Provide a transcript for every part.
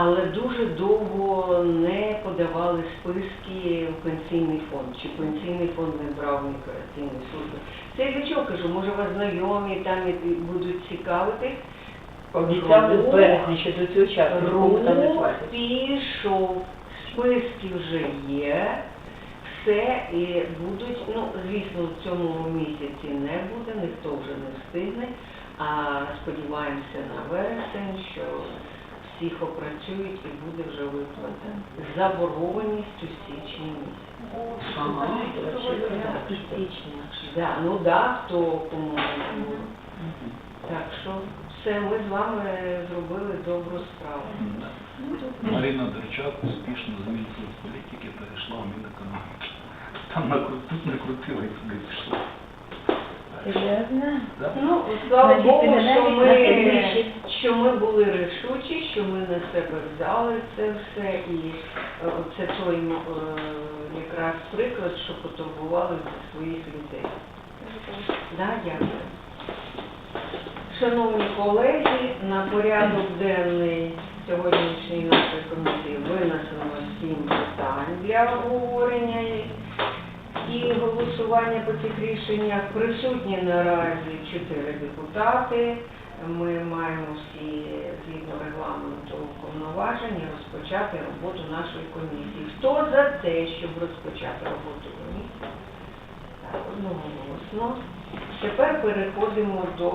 але дуже довго не подавали списки в пенсійний фонд, чи пенсійний фонд не брав міграційні служби. Це я чого кажу, може вас знайомі там і будуть цікавити. Обіцяли в Рух- березні, що до цього часу Рух пішов, списки вже є, все, і будуть, ну, звісно, в цьому місяці не буде, ніхто вже не встигне, а сподіваємося на вересень, що всіх опрацюють і буде вже виплата. з Заборгованістю січні місяці. Ага, Так, січня. Да, ну да, хто кому. Мгм. Так що все, ми з вами зробили добру справу. Марина Дерчак успішно з Мінсоцполітики перейшла в Мінекономіки. Там накру- накрутила і туди пішла. Серйозно? Да? Ну, слава Богу, що ми. Що ми були рішучі, що ми на себе взяли це все, і е, це той е, якраз приклад, що потурбували своїх людей. Да, дякую. Шановні колеги, на порядок денний сьогоднішньої нашої комісії винесено сім питань для обговорення і голосування по цих рішеннях. Присутні наразі чотири депутати. Ми маємо всі згідно регламенту повноваження розпочати роботу нашої комісії. Хто за те, щоб розпочати роботу комісії? Так, одноголосно. Тепер переходимо до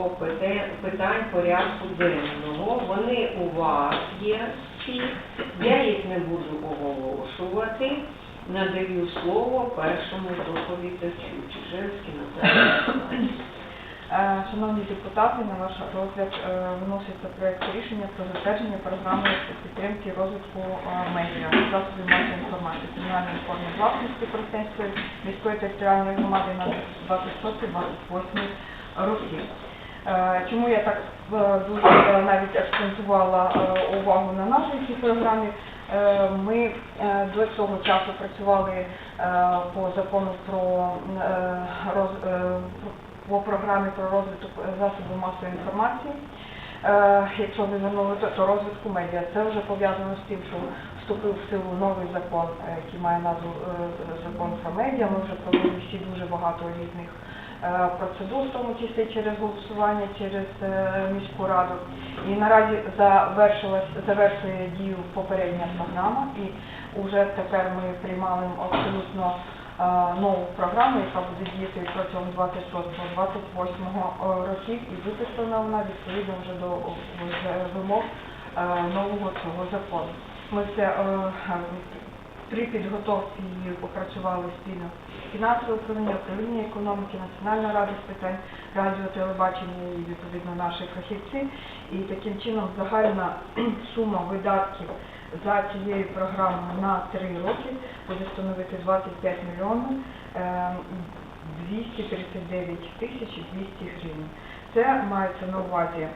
питань порядку денного. Вони у вас є всі. Я їх не буду оголошувати. Надаю слово першому доповідачу Чижевській Наталії. Е, Шановні депутати, на ваш розгляд е, виноситься проект рішення про затвердження програми підтримки розвитку е, медіа, засобів масової інформації, комунальної форми власності Коростенської міської територіальної громади на 26-28 роки. Е, Чому я так дуже навіть акцентувала увагу на нашій цій програмі? Ми до цього часу працювали по закону про роз- по програмі про розвиток засобів масової інформації. Е, Якщо ви звернули, то, розвитку медіа. Це вже пов'язано з тим, що вступив в силу новий закон, е, який має назву е, закон про медіа. Ми вже провели всі дуже багато різних процедур, в тому числі через голосування, через міську раду. І наразі завершує дію попередня програма, і вже тепер ми приймали абсолютно нову програму, яка буде діяти протягом 26-28 років, і виписана вона відповідно вже до вже вимог е, нового цього закону. Ми це е, при підготовці її попрацювали спільно фінансове управління, управління економіки, Національна рада з питань радіо, телебачення і відповідно наші фахівці. І таким чином загальна сума видатків за цією програмою на три роки буде становити 25 мільйонів е, 239 тисяч 200 гривень. Це мається на увазі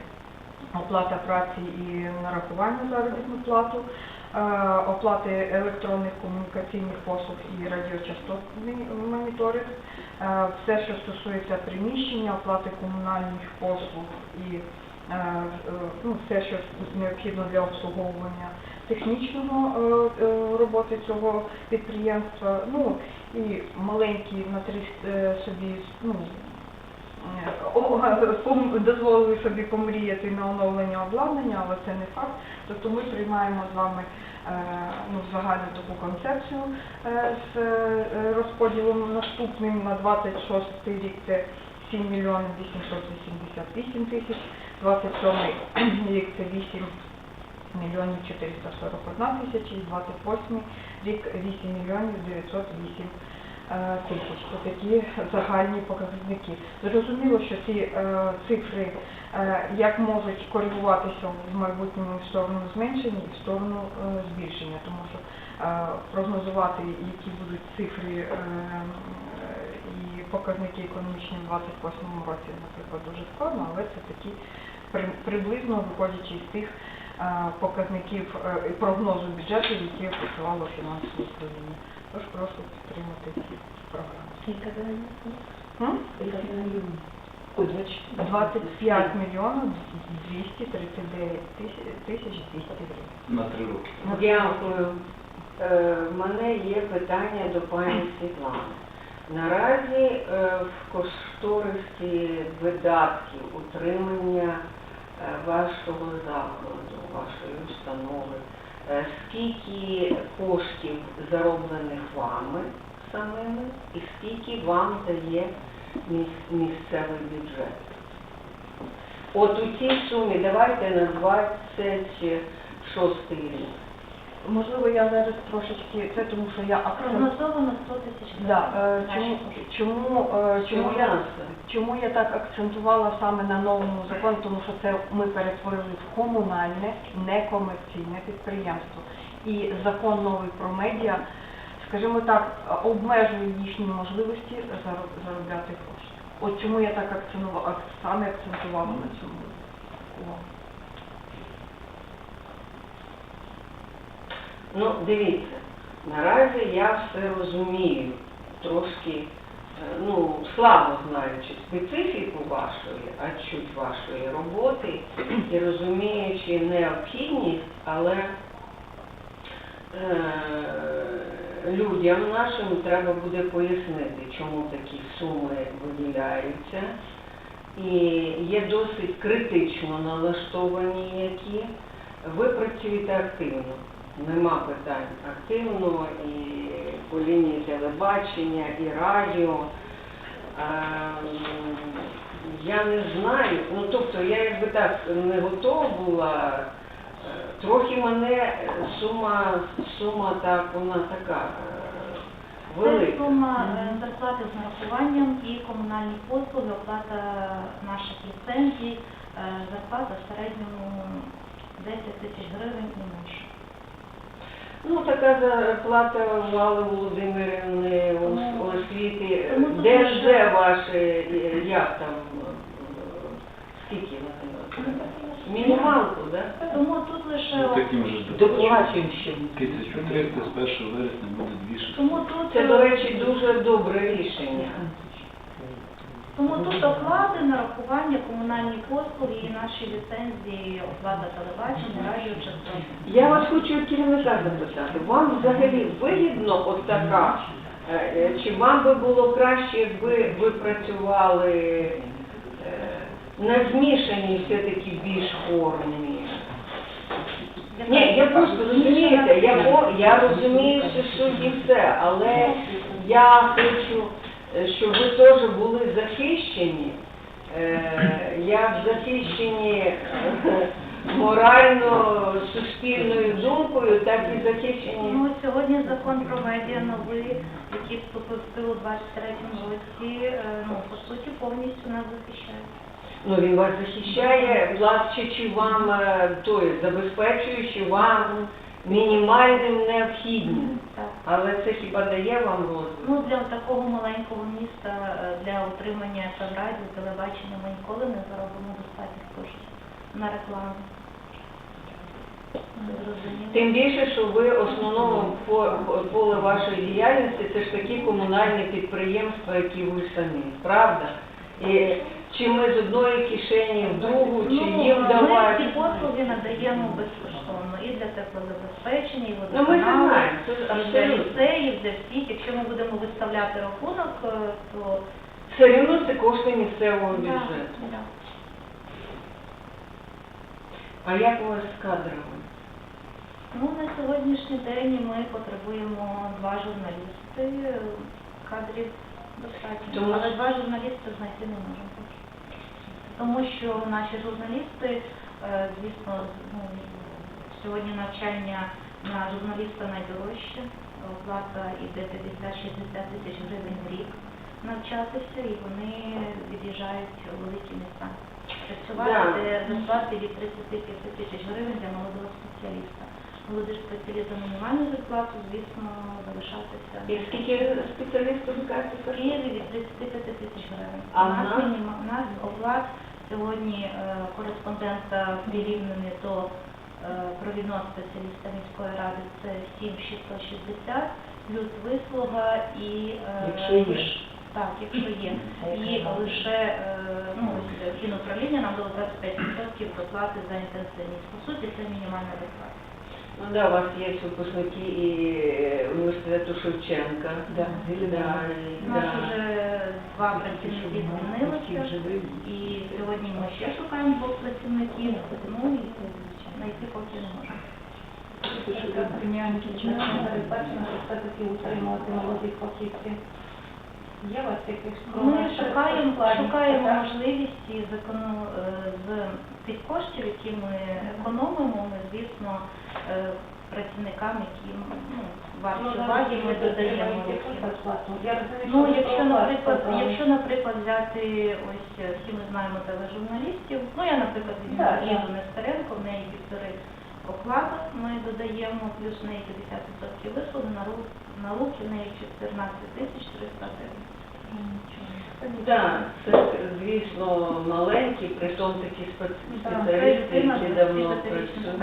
оплата праці і нарахування заробітну плату, е, оплати електронних комунікаційних послуг і радіочастотний моніторинг, все, що стосується приміщення, оплати комунальних послуг і е, е, ну, все, що необхідно для обслуговування технічного е, е, роботи цього підприємства. Ну і маленькі на три е, собі ну, е, дозволили собі помріяти на оновлення обладнання, але це не факт. Тобто ми приймаємо з вами е, ну, загальну таку концепцію е, з е, розподілом наступним на 26 рік це 7 мільйонів 888 тисяч, 27 рік це 8 мільйонів 441 тисячі, і 28 рік 8 мільйонів 908 е, тисяч. Це такі загальні показники. Зрозуміло, що ці е, цифри е, як можуть коригуватися в майбутньому в сторону зменшення і в сторону е, збільшення, тому що е, прогнозувати, які будуть цифри е, е, і показники економічні в 28 році, наприклад, дуже складно, але це такі при- приблизно виходячи з тих е, показників е, і прогнозу бюджету, які опрацювало фінансове управління. Тож прошу підтримати ці програми. Скільки 24. 25 мільйонів 239 тисяч 200 гривень. На три роки. Дякую. Е, В мене є питання до пані Світлани. Наразі е, в кошторисі видатків утримання вашого закладу, вашої установи, е, скільки коштів зароблених вами самими і скільки вам дає місцевий бюджет? От у цій сумі давайте на 26 рік. Можливо, я зараз трошечки це тому, що я. Прогнозовано 100 тисяч Да, е, чому, чому, е, чому, я, Чому я так акцентувала саме на новому законі, тому що це ми перетворили в комунальне, некомерційне підприємство. І закон новий про медіа, скажімо так, обмежує їхні можливості зароб- заробляти кошти. От чому я так акцентувала, саме акцентувала на цьому увагу. Ну, дивіться, наразі я все розумію, трошки, е, ну, слабо знаючи специфіку вашої, а чуть вашої роботи і розуміючи необхідність, але е, людям нашим треба буде пояснити, чому такі суми виділяються. І є досить критично налаштовані які. Ви працюєте активно, нема питань. Активно і по лінії телебачення, і радіо. Ем, Я не знаю, ну тобто я якби так не готова була. Е, Трохи мене сума, сума так, вона така е, Це велика. сума е, зарплати з нарахуванням і комунальні послуги, оплата наших ліцензій, зарплата в середньому 10 тисяч гривень і менше. Ну, така зарплата у Алли Володимирівни у Тому- освіті. Де лише- де ваші, е, як там, е, скільки вони? Мінімалку, так? Тому тут лише Ну, Таким же Доплачуємо ще. 1400 з 1 вересня буде 2 тому тут, Це, до речі, дуже добре рішення. Оплати, нарахування, комунальні послуги і наші ліцензії, оплата телебачення, радіо, частоти. Я вас хочу керівника запитати. Вам взагалі вигідно от така? Е, е, Чи вам би було краще, якби ви працювали е, на змішаній все-таки більш формі? Ні, я просто розумієте, я, я розумію, що і все, але я хочу, щоб ви теж були захищені, е, як захищені е, морально суспільною думкою, так і захищені. Ну, сьогодні закон про медіа новий, який вступив у 23-му році, е, ну, по суті, повністю нас захищає. Ну він вас захищає, плачучи вам е, той, забезпечуючи вам мінімальним необхідним. Так. Але це хіба дає вам розвиток? Ну, для такого маленького міста, е, для утримання радіо, телебачення ми ніколи не заробимо достатньо коштів на рекламу. Тим більше, що ви основному поле вашої діяльності це ж такі комунальні підприємства, які ви самі, правда? І чи ми з одної кишені в другу, чи Ну, їм ми давати? ці послуги надаємо безкоштовно і для теплозабезпечення, і Ну ми це водоканалу, знаємо, це і для абсолютно. ліцеїв, для всіх. Якщо ми будемо виставляти рахунок, е, то Все рівно це кошти місцевого Да, бюджету. да. А як у вас з кадрами? Ну, на сьогоднішній день ми потребуємо два журналісти, е, кадрів достатньо. Тому Але що- два журналісти знайти не можемо. Тому що наші журналісти, е, звісно, ну, сьогодні навчання на журналіста найдорожче. Оплата йде 50-60 тисяч гривень в рік навчатися, і вони від'їжджають у великі міста. Працювати, Да. де зарплати від 35 тисяч гривень для молодого спеціаліста. Молодий спеціаліст за мінімальну зарплату, звісно, залишатися. І скільки спеціалістів кажете? В Києві від 35 тисяч гривень. А у нас, нас? у нас оплат сьогодні е, кореспондента прирівнений до е, провідного спеціаліста міської ради це 7660, плюс вислуга і е, Якщо. Так, якщо є. І лише кіноправління ну, ось нам дало 25% доплати за інтенсивність. По суті, це мінімальна доплата. Ну да, у вас є випускники і е, університету Шевченка. Да. Да, У нас да. вже два працівники звільнилися, і сьогодні ми ще шукаємо двох працівників, ну і знайти поки не можемо. Преміальники чи не забезпечено все-таки утримувати молодих фахівців? Є у вас якісь Ми шукаємо, шукаємо можливість і з, е, з тих коштів, які ми економимо, ми, звісно, працівникам, які ну, варті уваги, ми додаємо. Ну, якщо, наприклад, якщо, наприклад, взяти ось е, всі ми знаємо тележурналістів, ну я, наприклад, візьму так. Лізу Нестеренко, в неї півтори оклади, ми додаємо, плюс в неї 50% вислуги, на руки в неї 14 тисяч 300 гривень. Да, це, звісно, маленькі, при тому такі спец- спеціалісти, які давно працюють.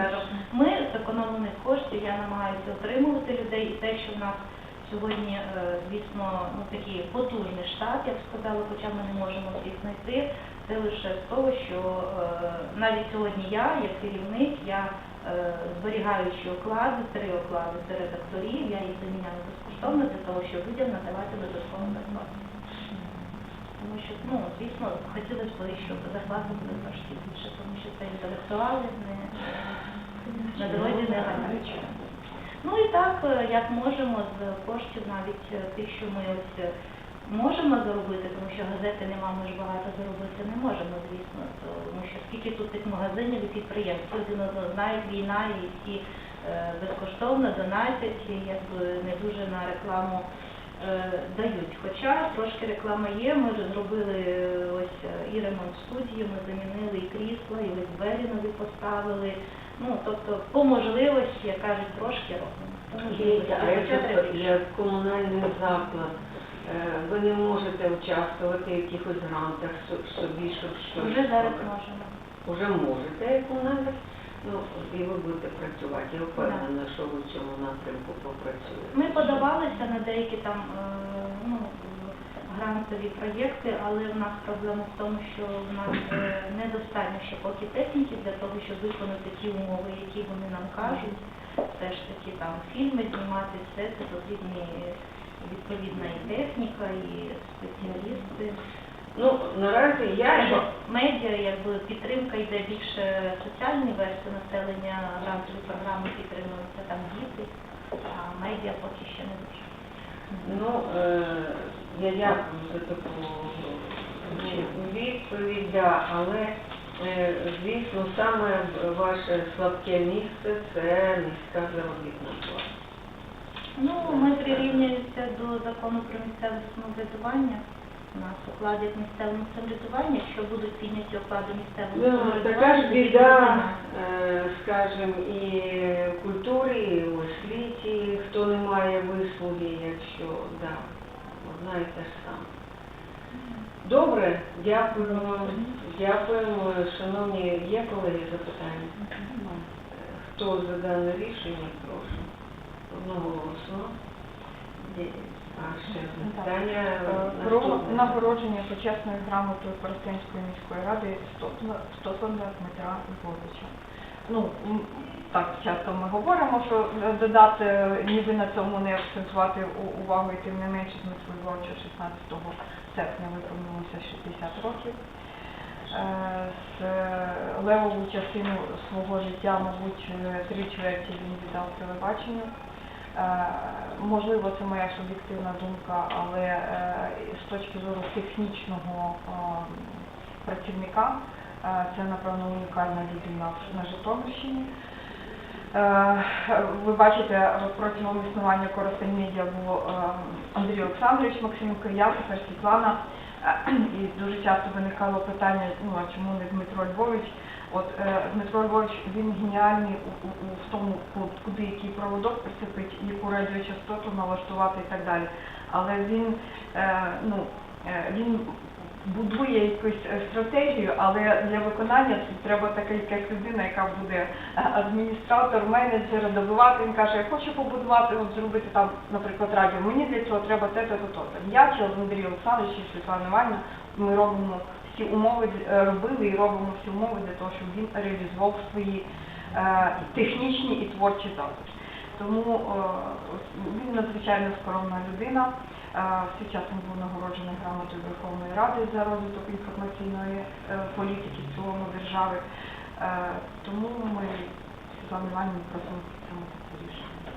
Ми з економлених коштів, я намагаюся отримувати людей, і те, що в нас сьогодні, е, звісно, ну такий потужний штат, я б сказала, хоча ми не можемо всіх знайти, це лише з того, що е, навіть сьогодні я, як керівник, я е, зберігаючи оклади, три оклади серед акторів, я їх заміняю безкоштовно для того, щоб людям надавати додаткову зарплату. Тому що, ну, звісно, хотілося б, щоб зарплата була трошки більше, тому що це інтелектуали, не на дорозі не гарячі. Ну і так, е, як можемо з коштів навіть е, тих, що ми ось е, можемо заробити, тому що газети нема, ми ж багато заробити не можемо, звісно, тому що скільки тут тих магазинів і підприємств, один одного знають, війна і всі безкоштовно донатять, якби не дуже на рекламу дають. Хоча трошки реклама є, ми вже зробили е, ось е, і ремонт студії, ми замінили і крісла, і ось двері нові поставили. Ну, тобто, по можливості, як кажуть, трошки робимо. По можливості. А якщо це більше. комунальний заклад, е, ви не можете участвувати в якихось грантах со- собі, щоб щось... Вже зараз можемо. Уже можете як комунальник, ну, і ви будете працювати. Я впевнена, що ви в цьому напрямку попрацюєте. Ми подавалися на деякі там е, ну, грантові проєкти, але в нас проблема в тому, що в нас е, недостатньо ще поки техніки для того, щоб виконати ті умови, які вони нам кажуть. Все ж таки там фільми знімати, все це потрібні відповідна і техніка, і спеціалісти. Ну, наразі я... Медіа, медіа, якби підтримка йде більше соціальні версії населення, грантові програми підтримуються там діти, а медіа поки ще не дуже. Ну, е, я дякую за таку відповідь, але, е, звісно, саме ваше слабке місце – це низька заробітна плата. Ну, ми прирівнюємося до закону про місцеве самоврядування. У нас укладять місцеве самоврядування, якщо будуть підняті оклади місцевого Ну, самоврядування. така ж біда, е, скажімо, і в культурі, і в освіті, хто не має вислуги, якщо, да, одна і те ж саме. Добре, дякую. Дякуємо. Шановні, є колеги запитання? Хто за дане рішення, прошу. Одноголосно. Є- Запитання Е, Про нагородження почесною грамотою Коростенської міської ради Стотленда Дмитра Львовича. Ну, так часто ми говоримо, що додати, е, ніби на цьому не акцентувати увагу, і тим не менше Дмитру Львовичу 16 серпня виповнилося 60 років. Е, З левову частину свого життя, мабуть, три чверті він віддав телебаченню. Е, Можливо, це моя суб'єктивна думка, але е, з точки зору технічного е, працівника це, напевно, унікальна людина на Житомирщині. Ви бачите, протягом існування Коростень Медіа е, Андрій Олександрович, Максименко, я, тепер Світлана. І дуже часто виникало питання, ну а чому не Дмитро Львович? От е, Дмитро Львович, він геніальний у, у, в тому, куди який проводок прицепить, яку радіочастоту налаштувати і так далі. Але він, е, ну, е, він будує якусь стратегію, але для виконання треба така якась людина, яка буде адміністратор, менеджер, добивати. Він каже, я хочу побудувати, от зробити там, наприклад, радіо. Мені для цього треба те, те, то, то. Я чи Андрій Олександрович, чи Світлана Іванівна, ми робимо всі умови е, робили і робимо всі умови для того, щоб він реалізував свої е, технічні і творчі задачі. Тому е, він надзвичайно скромна людина. Е, В свій час він був нагороджений грамотою Верховної Ради за розвиток інформаційної політики в цілому держави. Тому ми Світлану Іванівну просимо підтримати це рішення.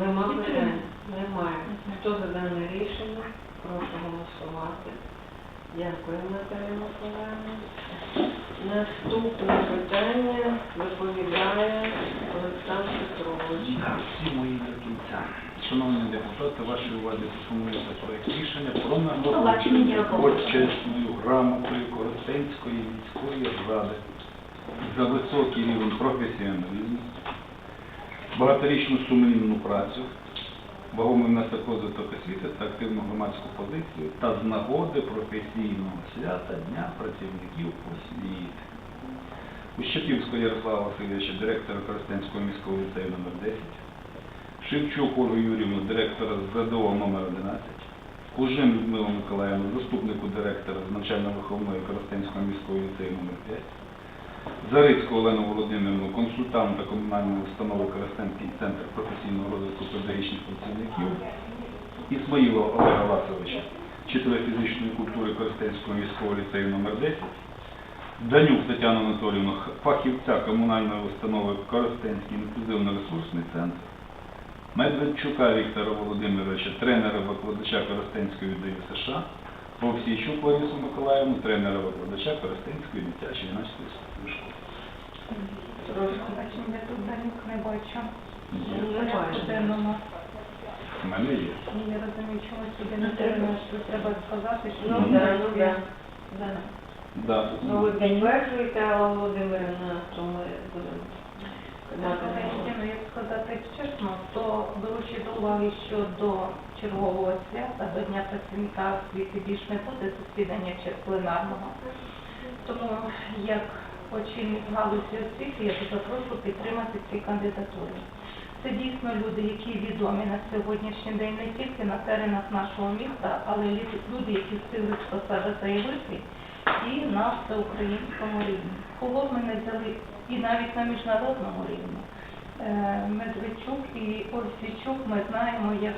Нема питань? Немає. Хто за дане рішення? Прошу голосувати. Дякую, Наталія Миколаївна. Наступне питання доповідає Олександр Петрович. Так, всі мої до кінця. Шановні депутати, вашій увазі пропонується проект рішення про нагородження почесною грамотою Коростенської міської ради за високий рівень професіоналізму, багаторічну сумлінну працю, вагомий внесок розвиток освіти та активну громадську позицію та з нагоди професійного свята Дня працівників освіти. Ущепівського Ярослава Васильовича, директора Коростенського міського ліцею номер 10 Шевчук Ольгу Юрівну, директора ЗДО номер 11 Кужин Людмилу Миколаївну, заступнику директора з навчально-виховної Коростенського міського ліцею номер 5 Зарицьку Олену Володимирівну, консультанта комунальної установи Коростенський центр професійного розвитку педагогічних працівників Ісмаїла Олега Васильовича, вчителя фізичної культури Коростенського міського ліцею номер 10 Данюк Тетяну Анатолійовну, фахівця комунальної установи Коростенський інклюзивно-ресурсний центр, Медведчука Віктора Володимировича, тренера-викладача Коростенської ДЮ США, Овсійчук Ларису Миколаївну, тренера-викладача Коростенської дитячої юнацької школи. Я тут Данюк не бачу. Денному. У мене є. Я розумію, чомусь тобі не треба, що треба сказати, що Ну, да, ну, да. Да. Да. Ну, ви підтверджуєте, Алла Володимирівна, то ми будемо казати. Знаєте, ну, як сказати чесно, то беручи до уваги, що до чергового свята, до Дня працівника освіти більш не буде засідання чи пленарного. Тому як очільник галузі освіти, я дуже прошу підтримати ці кандидатури. Це дійсно люди, які відомі на сьогоднішній день не тільки на теренах нашого міста, але люди, які встигли про себе заявити і на всеукраїнському рівні. Кого ми не взяли і навіть на міжнародному рівні. Е, Медведчук і Ольсійчук ми знаємо як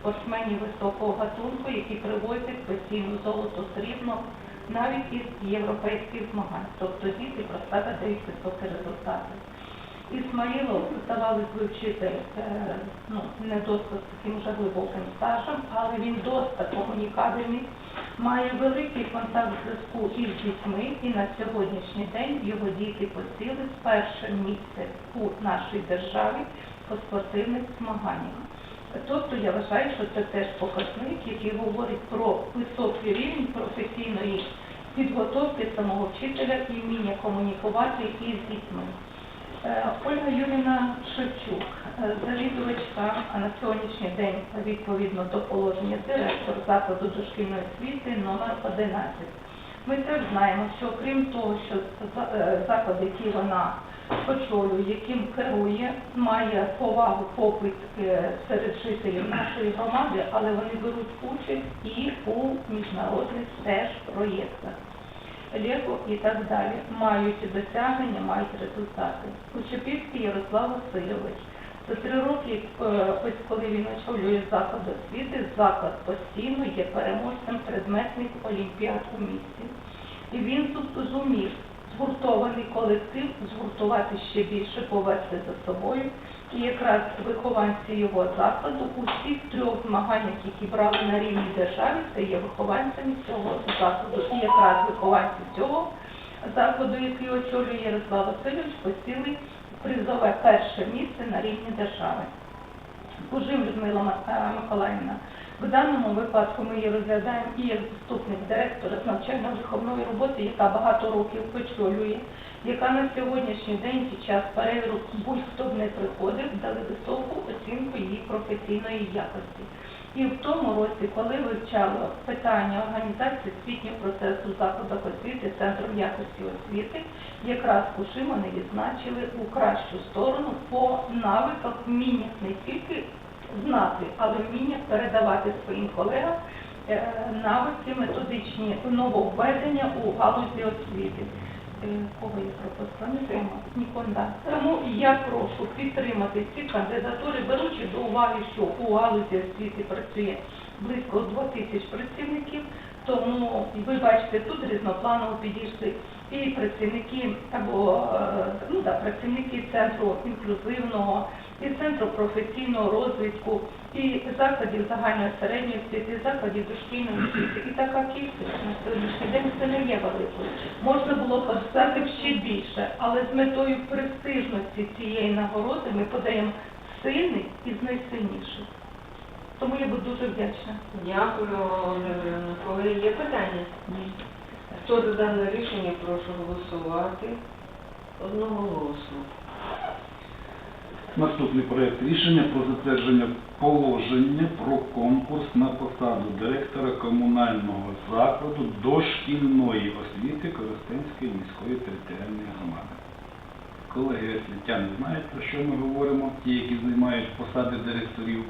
спортсменів високого гатунку, які привозять постійно золото срібно навіть із європейських змагань. Тобто діти про себе дають високі результати. Ісмаїлов, здавалось би, вчитель, е, ну, не досить таким вже глибоким стажем, але він досить комунікабельний, має великий контакт зв'язку із дітьми, і на сьогоднішній день його діти посіли перше місце у нашій державі по спортивних змаганнях. Тобто я вважаю, що це теж показник, який говорить про високий рівень професійної підготовки самого вчителя і вміння комунікувати із дітьми. Е, Ольга Юріна Шевчук, е, завідувачка, а на сьогоднішній день відповідно до положення директор закладу дошкільної освіти номер 11. Ми теж знаємо, що крім того, що е, заклад, який вона очолює, яким керує, має повагу, попит е, серед жителів нашої громади, але вони беруть участь і у міжнародних теж проєктах. Лего і так далі мають досягнення, мають результати. Кучепівський Ярослав Васильович. За три роки, е, ось коли він очолює заклад освіти, заклад постійно є переможцем предметних олімпіад у місті. І він тут зумів згуртований колектив згуртувати ще більше, повести за собою. І якраз вихованці його закладу у всіх трьох змаганнях, які брали на рівні держави, це є вихованцями цього закладу. І якраз вихованці цього закладу, який очолює Ярослав Васильович, посіли призове перше місце на рівні держави. Кужим Людмила Миколаївна. В даному випадку ми її розглядаємо і як заступник директора з навчально-виховної роботи, яка багато років очолює, яка на сьогоднішній день під час перевірок будь-хто б не приходив, дали високу оцінку її професійної якості. І в тому році, коли вивчало питання організації освітнього процесу закладах освіти, центром якості освіти, якраз Кушимани відзначили у кращу сторону по навиках, вміннях не тільки знати, але вміннях передавати своїм колегам е, навики методичні нововведення у галузі освіти. Е, Кого я пропустила? Не Тома. Ніколи. да. Тому я прошу підтримати ці кандидатури, беручи до уваги, що у галузі освіти працює близько 2 тисяч працівників, тому ви бачите, тут різнопланово підійшли і працівники або е, ну, да, працівники центру інклюзивного, і центру професійного розвитку, і закладів загальної середньої освіти, і закладів дошкільної освіти. І така кількість на сьогоднішній день це не є великою. Можна було б стати ще більше, але з метою престижності цієї нагороди ми подаємо сильний із найсильніших. Тому я буду дуже вдячна. Дякую. Коли є питання? Ні. Хто за дане рішення, прошу голосувати одноголосно. Наступний проєкт рішення про затвердження положення про конкурс на посаду директора комунального закладу дошкільної освіти Коростенської міської територіальної громади. Колеги освітяни знають, про що ми говоримо, ті, які займають посади директорів.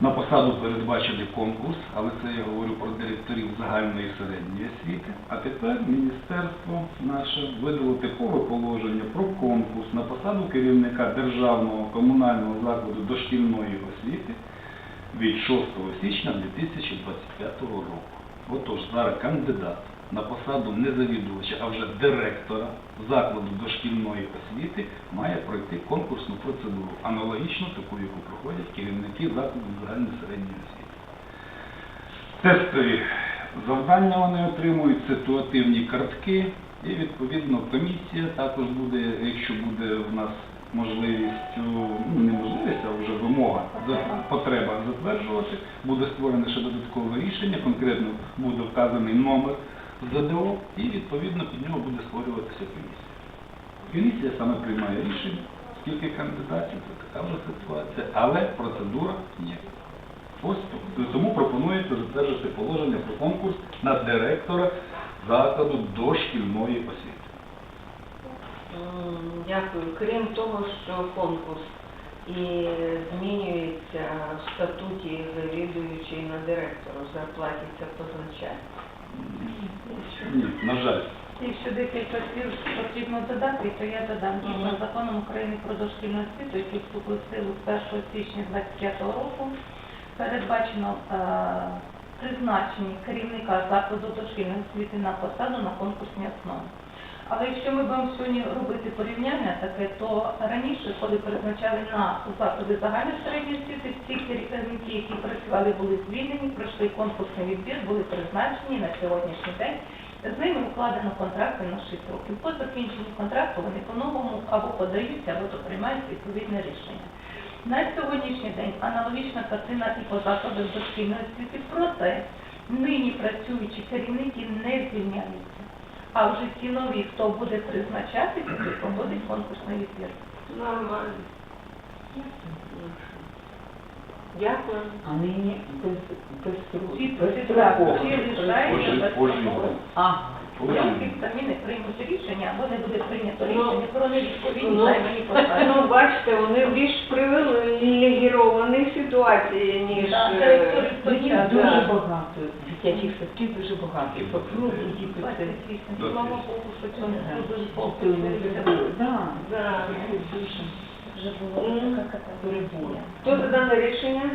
На посаду передбачений конкурс, але це я говорю про директорів загальної середньої освіти. А тепер міністерство наше видало типове положення про конкурс на посаду керівника державного комунального закладу дошкільної освіти від 6 січня 2025 року. Отож, зараз кандидат на посаду не завідувача, а вже директора закладу дошкільної освіти має пройти конкурсну процедуру, аналогічно таку, яку проходять керівники закладу загальної середньої освіти. Тестові завдання вони отримують, ситуативні картки, і відповідно комісія також буде, якщо буде в нас можливість, ну не можливість, а вже вимога, потреба затверджувати, буде створене ще додаткове рішення, конкретно буде вказаний номер ЗДО і відповідно під нього буде створюватися комісія. Комісія саме приймає рішення, скільки кандидатів, це така вже ситуація, але процедура є. Ось тому пропонується затвердити положення про конкурс на директора закладу дошкільної освіти. Дякую. Крім того, що конкурс і змінюється в статуті завідуючий на директора, в зарплаті це. Ні, на жаль. Якщо декілька слів потрібно додати, то я додам дійсно законом України про дошкільну освіту, який вступив в силу з 1 січня 2025 року, передбачено е, призначення керівника закладу дошкільної освіти на посаду на конкурсній основі. Але якщо ми будемо сьогодні робити порівняння таке, то раніше, коли призначали на заклади загальної середньої освіти, всі керівники, які працювали, були звільнені, пройшли конкурсний відбір, були призначені на сьогоднішній день. З ними укладено контракти на 6 років. По закінченню контракту вони по-новому або подаються, або то приймають відповідне рішення. На сьогоднішній день аналогічна картина і по закладах дошкільної освіти. Проте нині працюючі керівники не звільняються. А вже ті нові, хто буде призначатися, то проходить конкурсний відбір. Нормально. Дякую. А нині без. А, самі не приймуть рішення, або не буде прийнято Ну, рішення про невідповідність Ну, займані посади. ну, бачите, вони в більш привілегірованій ситуації, ніж... Так, е, Тоді Так, дуже багато, дитячих садків дуже багато. І по і. Слава Богу, що цього не дуже. Да. Да. Дуже. Вже було така перебор. Хто за дане рішення?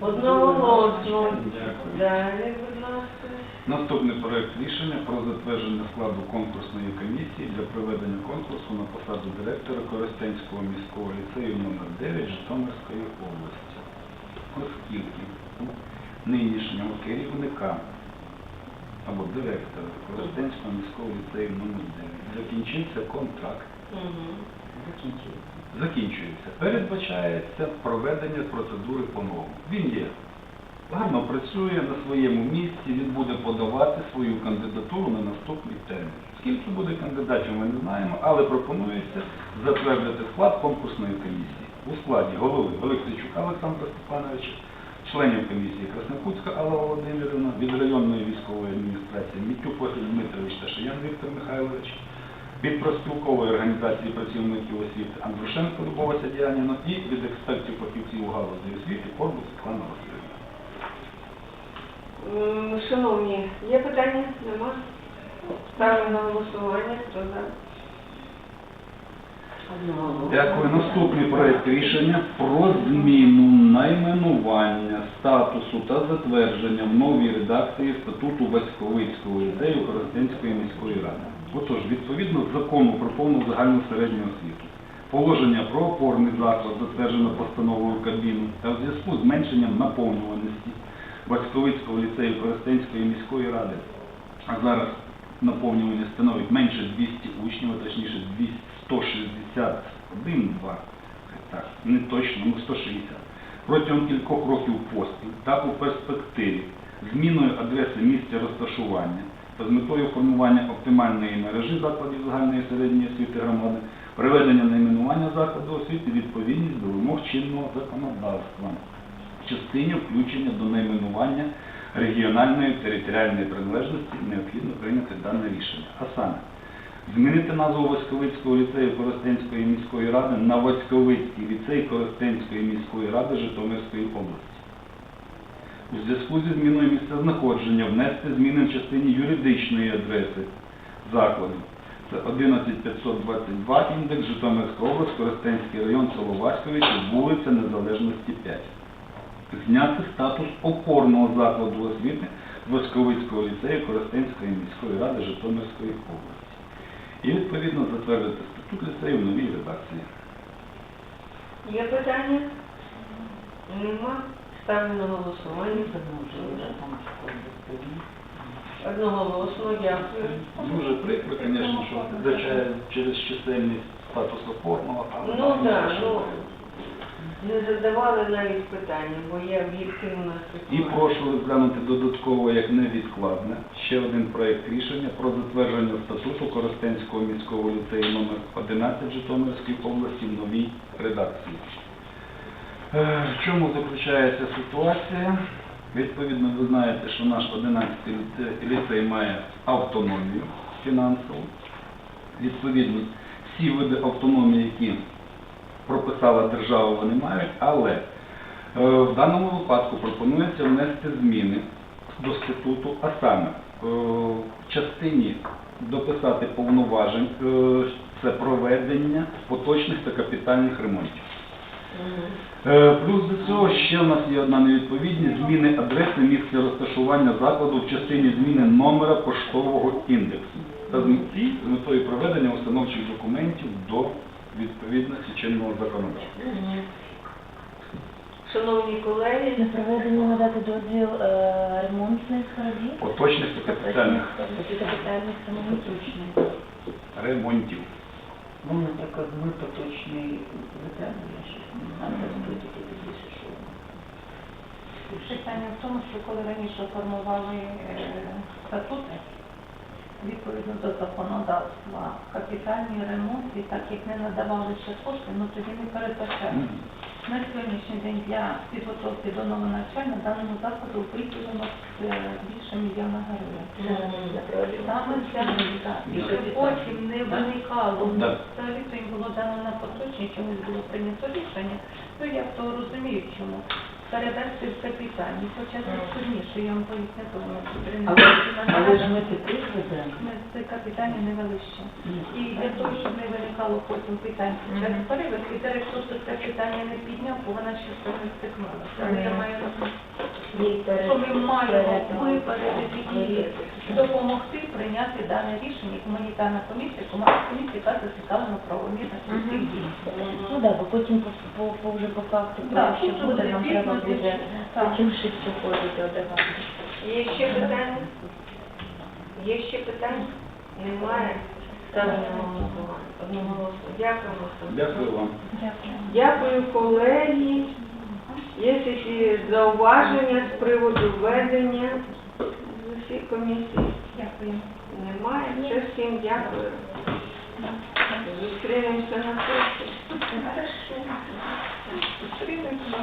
Одноголосно. Дякую. Далі, будь ласка. Наступний проект рішення про затвердження складу конкурсної комісії для проведення конкурсу на посаду директора Коростенського міського ліцею номер 9 Житомирської області. Оскільки нинішнього керівника або директора Коростенського міського ліцею номер 9 закінчився контракт. Закінчили. закінчується, передбачається проведення процедури по-новому. Він є. Гарно працює на своєму місці, він буде подавати свою кандидатуру на наступний термін. Скільки буде кандидатів, ми не знаємо, але пропонується затвердити склад конкурсної комісії. у складі голови Олексійчука Олександра Степановича, членів комісії Краснокутська Алла Володимирівна, від районної військової адміністрації Мітюк Дмитрович та Шиян Віктор Михайлович, від профспілкової організації працівників освіти Андрушенко Любова Сядіаніна і від експертів фахівців галузі освіти Корбус Світлана Васильівна. Шановні, є питання? Нема? Ставлю на голосування. Хто за? Дякую. Наступний проект рішення про зміну найменування, статусу та затвердження в новій редакції статуту Васьковицького ліцею Коростенської міської ради. Отож, відповідно закону про повну загальну середню освіту, положення про опорний заклад затверджено постановою Кабміну та в зв'язку з зменшенням наповнюваності Васьковицького ліцею Коростенської міської ради, а зараз наповнювання становить менше 200 учнів, а точніше 161, 2, так, не точно, ну 160. Протягом кількох років поспіль та у перспективі зміною адреси місця розташування та з метою формування оптимальної мережі закладів загальної середньої освіти громади, приведення найменування закладу освіти відповідність до вимог чинного законодавства в частині включення до найменування регіональної територіальної приналежності необхідно прийняти дане рішення. А саме, змінити назву Васьковицького ліцею Коростенської міської ради на Васьковицький ліцей Коростенської міської ради Житомирської області. У зв'язку зі зміною місця знаходження внести зміни в частині юридичної адреси закладу. Це 11522 індекс Житомирська область, Коростенський район, село Васьковичі, вулиця Незалежності 5 зняти статус опорного закладу освіти Васковицького ліцею Коростенської міської ради Житомирської області. І відповідно затвердити статут ліцею в новій редакції. Є питання? Нема. Ставлю на голосування. Одноголосно, дякую. Дуже прикро, звісно, що через чисельність статус опорного, але Ну так, ну не задавали навіть питання, бо є об'єктивна І прошу розглянути додатково як невідкладне ще один проект рішення про затвердження статуту Коростенського міського ліцею номер 11 Житомирської області в новій редакції. Е, В чому заключається ситуація? Відповідно, ви знаєте, що наш 11 ліцей, ліцей має автономію фінансову. Відповідно, всі види автономії, які прописала держава, вони мають, але е, в даному випадку пропонується внести зміни до статуту, а саме е, в частині дописати повноважень е, це проведення поточних та капітальних ремонтів. Плюс до цього ще в нас є одна невідповідність зміни адреси місця розташування закладу в частині зміни номера поштового індексу. Та з метою проведення установчих документів до відповідності чинного законодавства. Шановні колеги, На проведення надати дозвіл е, ремонтних робіт. Поточних та капітальних Капітальних ремонтів. ремонтів. Ну, наприклад, ми поточний ветеран, я щось не знаю, розповідати більше, що Питання в тому, що коли раніше формували е, статути, відповідно до законодавства, капітальні ремонти, так як не надавали ще кошти, ну тоді не передбачали. На сьогоднішній день для підготовки до нового навчання даному закладу виділено е, більше мільйона гривень. Саме ця так, і щоб потім не виникало, Да. взагалі то їм було дано на поточні, чомусь було прийнято рішення, ну я то розумію, чому. Передати в питання. хоча це складніше, я вам поясню, тому Але, але ж ми тепер призведемо. ми це капітання не вели ще. І для того, щоб не виникало потім питань під час перевірки, директор тут це питання не підняв, бо вона ще з цим не стикнулася. Але я маю на увазі, що ми маємо випередити і допомогти прийняти дане рішення. Гуманітарна комісія, команда комісія, яка зацікавлена в правомірності цих дій. Ну так, бо потім по, по, по вже по факту, Да, що буде, нам треба буде потім швидше ходити одягати. є ще питання? Є ще питання? Немає. Дякую. Дякую вам. Дякую. Колеги. Є якісь зауваження з приводу ведення Комісії, комісії Дякую. немає. Це всім дякую. Зустрінемося на сесії. Зустрінемося.